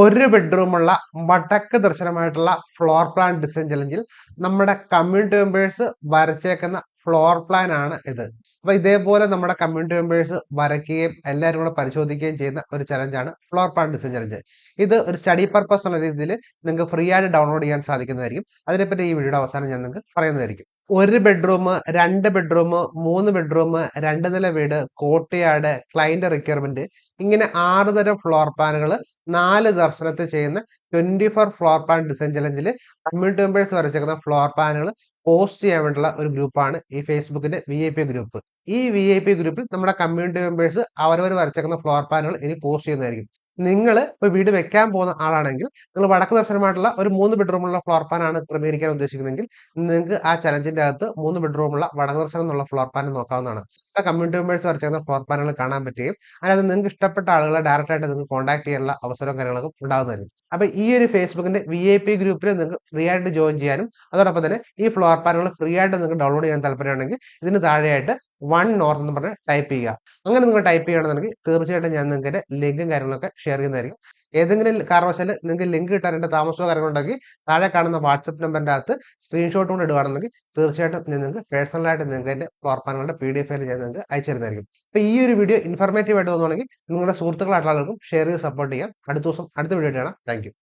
ഒരു ബെഡ്റൂമുള്ള വടക്ക് ദർശനമായിട്ടുള്ള ഫ്ലോർ പ്ലാൻ ഡിസൈൻ ചലഞ്ചിൽ നമ്മുടെ കമ്മ്യൂണിറ്റി മെമ്പേഴ്സ് വരച്ചേക്കുന്ന ഫ്ലോർ പ്ലാൻ ആണ് ഇത്. അപ്പൊ ഇതേപോലെ നമ്മുടെ കമ്മ്യൂണിറ്റി മെമ്പേഴ്സ് വരയ്ക്കുകയും എല്ലാവരും കൂടെ പരിശോധിക്കുകയും ചെയ്യുന്ന ഒരു ചലഞ്ചാണ് ഫ്ലോർ പ്ലാൻ ഡിസൈൻ ചലഞ്ച് ഇത് ഒരു സ്റ്റഡി പർപ്പസ് എന്ന രീതിയിൽ നിങ്ങൾക്ക് ഫ്രീ ആയിട്ട് ഡൗൺലോഡ് ചെയ്യാൻ സാധിക്കുന്നതായിരിക്കും. അതിനെപ്പറ്റി ഈ വീഡിയോയുടെ അവസാനം ഞാൻ നിങ്ങൾക്ക് പറയുന്നതായിരിക്കും. ഒരു ബെഡ്റൂം രണ്ട് ബെഡ്റൂം മൂന്ന് ബെഡ്റൂം രണ്ട് നില വീട് കോട്ടയാട് ക്ലൈന്റ് റിക്വയർമെന്റ് ഇങ്ങനെ ആറ് തരം ഫ്ലോർ പ്ലാനുകൾ നാല് ദർശനത്തിൽ ചെയ്യുന്ന twenty four floor plan design ചലഞ്ചിൽ community members വരച്ചേക്കുന്ന ഫ്ലോർ പ്ലാനുകൾ പോസ്റ്റ് ചെയ്യാൻ വേണ്ടിയുള്ള ഒരു ഗ്രൂപ്പാണ് ഈ ഫേസ്ബുക്കിന്റെ വി ഐ പി ഗ്രൂപ്പ് ഈ വി ഐ പി ഗ്രൂപ്പിൽ നമ്മുടെ കമ്മ്യൂണിറ്റി മെമ്പേഴ്സ് അവരവർ വരച്ചേക്കുന്ന ഫ്ലോർ പ്ലാനുകൾ ഇനി പോസ്റ്റ് ചെയ്യുന്നതായിരിക്കും. നിങ്ങൾ ഇപ്പോൾ വീട് വെക്കാൻ പോകുന്ന ആളാണെങ്കിൽ നിങ്ങൾ വടക്ക് ദർശനമായിട്ടുള്ള ഒരു മൂന്ന് ബെഡ്റൂമുള്ള ഫ്ലോർ പ്ലാൻ ആണ് ക്രമീകരിക്കാൻ ഉദ്ദേശിക്കുന്നതെങ്കിൽ നിങ്ങൾക്ക് ആ ചലഞ്ചിന്റെ അകത്ത് മൂന്ന് ബെഡ്റൂമുള്ള വടക്ക് ദർശനം എന്നുള്ള ഫ്ലോർ പ്ലാൻ നോക്കാവുന്നതാണ്. ആ കമ്മ്യൂണിറ്റി മെമ്പേഴ്സ് വരച്ചിരുന്ന ഫ്ലോർ പ്ലാനുകൾ കാണാൻ പറ്റുകയും അതായത് നിങ്ങൾക്ക് ഇഷ്ടപ്പെട്ട ആളുകളെ ഡയറക്റ്റ് ആയിട്ട് നിങ്ങൾക്ക് കോൺടാക്ട് ചെയ്യാനുള്ള അവസരവും കാര്യങ്ങളൊക്കെ ഉണ്ടാകുന്നതായിരിക്കും. അപ്പൊ ഈ ഒരു ഫേസ്ബുക്കിന്റെ വി ഐ പി ഗ്രൂപ്പിൽ നിങ്ങൾക്ക് ഫ്രീ ആയിട്ട് ജോയിൻ ചെയ്യാനും അതോടൊപ്പം തന്നെ ഈ ഫ്ലോർ പ്ലാനുകൾ ഫ്രീ ആയിട്ട് നിങ്ങൾക്ക് ഡൗൺലോഡ് ചെയ്യാൻ താല്പര്യമുണ്ടെങ്കിൽ ഇതിന് താഴെയായിട്ട് വൺ നോർത്ത് എന്ന് പറഞ്ഞ് ടൈപ്പ് ചെയ്യുക. അങ്ങനെ നിങ്ങൾ ടൈപ്പ് ചെയ്യുകയാണെന്നുണ്ടെങ്കിൽ തീർച്ചയായിട്ടും ഞാൻ നിങ്ങൾക്ക് ലിങ്കും കാര്യങ്ങളൊക്കെ ഷെയർ ചെയ്യുന്നതായിരിക്കും. ഏതെങ്കിലും കാരണവശാൽ നിങ്ങൾക്ക് ലിങ്ക് കിട്ടാനായിട്ട് താമസമോ കാര്യങ്ങളുണ്ടെങ്കിൽ താഴെ കാണുന്ന വാട്സപ്പ് നമ്പറിന്റെ അകത്ത് സ്ക്രീൻഷോട്ട് കൊണ്ട് ഇടുകയാണെന്നുണ്ടെങ്കിൽ തീർച്ചയായിട്ടും ഞാൻ നിങ്ങൾക്ക് പേഴ്സണലായിട്ട് നിങ്ങൾക്ക് എന്റെ ഫ്ലോർ പി ഡി എഫ് ഞാൻ നിങ്ങൾക്ക് അയച്ചു തരുന്നതായിരിക്കും. അപ്പോൾ ഈ ഒരു വീഡിയോ ഇൻഫർമേറ്റീവ് ആയിട്ട് തോന്നുകയാണെങ്കിൽ നിങ്ങളുടെ സുഹൃത്തുക്കളായിട്ടുള്ള ആളുകൾക്കും ഷെയർ ചെയ്ത് സപ്പോർട്ട് ചെയ്യാം. അടുത്ത ദിവസം അടുത്ത വീഡിയോ കാണാം. താങ്ക്